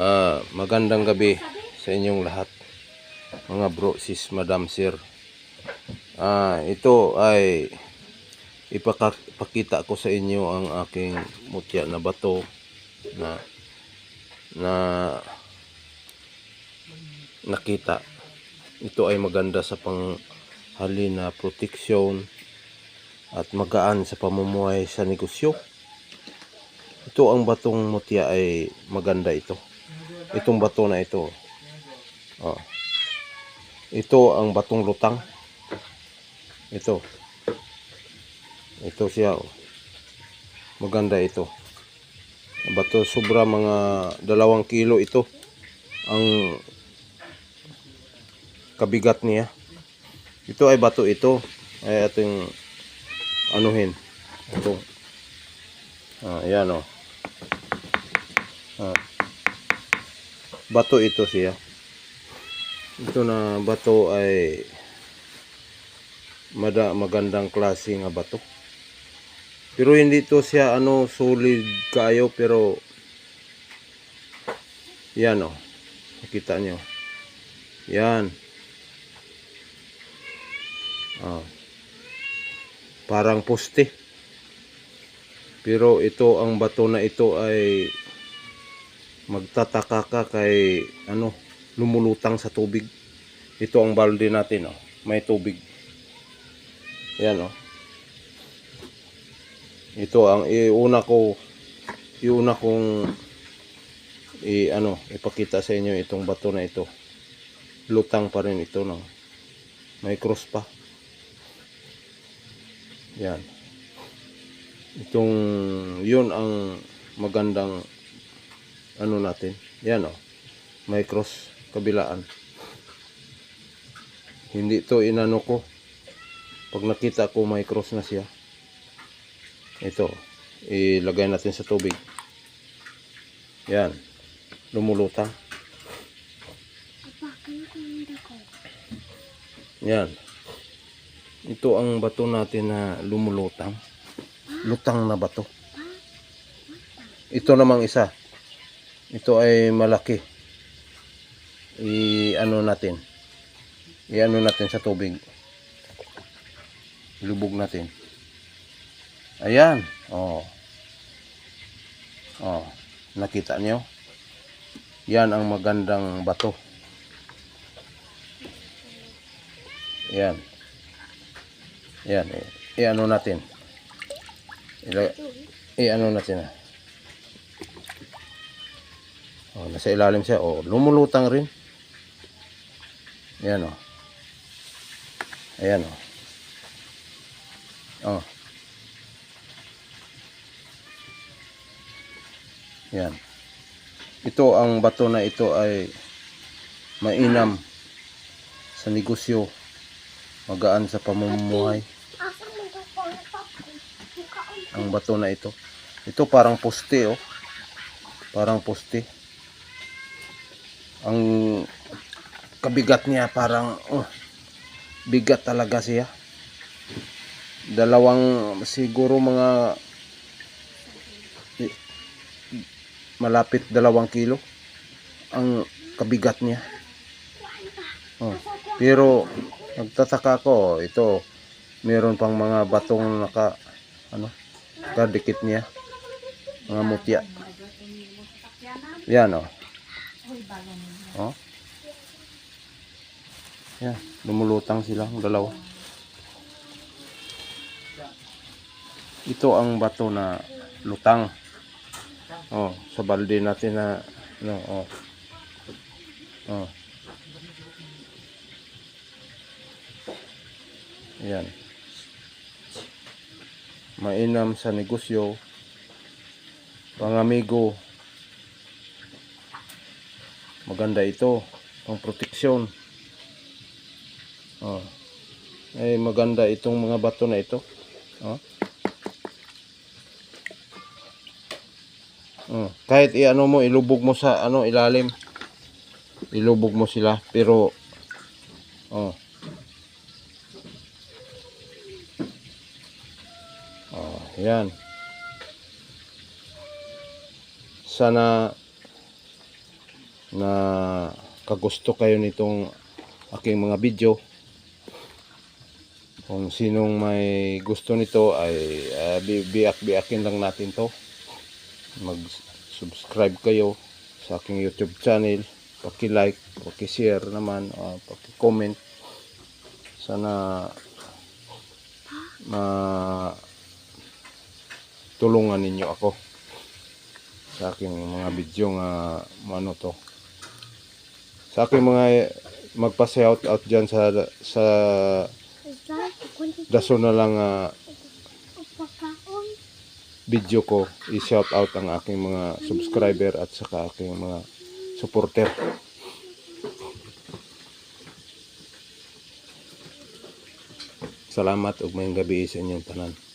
Ah, magandang gabi sa inyong lahat. Mga bro, sis, madam, sir. Ah, ito ay ipakita ko sa inyo ang aking mutya na bato na na nakita. Ito ay maganda sa panghali na proteksyon at magaan sa pamumuhay sa negosyo. Ito ang batong mutya ay maganda ito. Itong bato na ito. Oh. Ito ang batong lutang. Ito. Ito siya. Oh. Maganda ito. Bato sobra mga dalawang kilo ito. Ang kabigat niya. Ito ay bato ito. Ay ating anuhin. Ito. Ah, yan oh. Ah. Bato ito siya. Ito na bato ay mada magandang klase nga bato. Pero hindi to siya ano solid kayo pero yan oh. Nakita nyo. Yan. Ah. Parang poste. Pero ito ang bato na ito ay magtataka ka kay ano lumulutang sa tubig. Ito ang balde natin oh. May tubig. Yan oh. Ito ang iuna ko iuna kong i ano ipakita sa inyo itong bato na ito. Lutang pa rin ito no. May cross pa. Yan. Itong yun ang magandang ano natin. Yan oh. May cross kabilaan. Hindi to inano ko. Pag nakita ko may cross na siya. Ito. Ilagay natin sa tubig. Yan. Lumulutang. Yan. Ito ang bato natin na lumulutang. Lutang na bato. Ito namang isa. Ito ay malaki. I-ano natin. I-ano natin sa tubig. Ilubog natin. Ayan. Oh. Oh. Nakita niyo? Yan ang magandang bato. Yan. Yan. I- I-ano natin. I-ano natin ah. Oh, nasa ilalim siya. Oh, lumulutang rin. Ayan oh. Ayan oh. Oh. Yan. Ito ang bato na ito ay mainam sa negosyo. Magaan sa pamumuhay. Ang bato na ito. Ito parang poste oh. Parang poste. Ang kabigat niya parang oh, bigat talaga siya. Dalawang siguro mga malapit dalawang kilo ang kabigat niya. Oh, pero nagtataka ko ito meron pang mga batong naka ano kadikit niya mga mutya. Yan oh. Oh. Yan, lumulutang sila, ang dalawa. Ito ang bato na lutang. Oh, sa balde natin na no, oh. Oh. Yan. Mainam sa negosyo. Pangamigo. Maganda ito. Pang proteksyon. Oh. Ay maganda itong mga bato na ito. Oh. Oh. Kahit iano mo ilubog mo sa ano ilalim. Ilubog mo sila pero oh. Oh, yan. Sana na kagusto kayo nitong aking mga video. Kung sinong may gusto nito ay uh, biyak-biyakin lang natin to. Mag-subscribe kayo sa aking YouTube channel. Paki-like, paki-share naman uh, paki-comment. Sana ma tulungan ninyo ako sa aking mga video nga ano to sa aking mga magpa-shout out dyan sa sa daso na lang ah, video ko. I-shout out ang aking mga subscriber at saka aking mga supporter. Salamat ug mayong gabi sa inyong tanan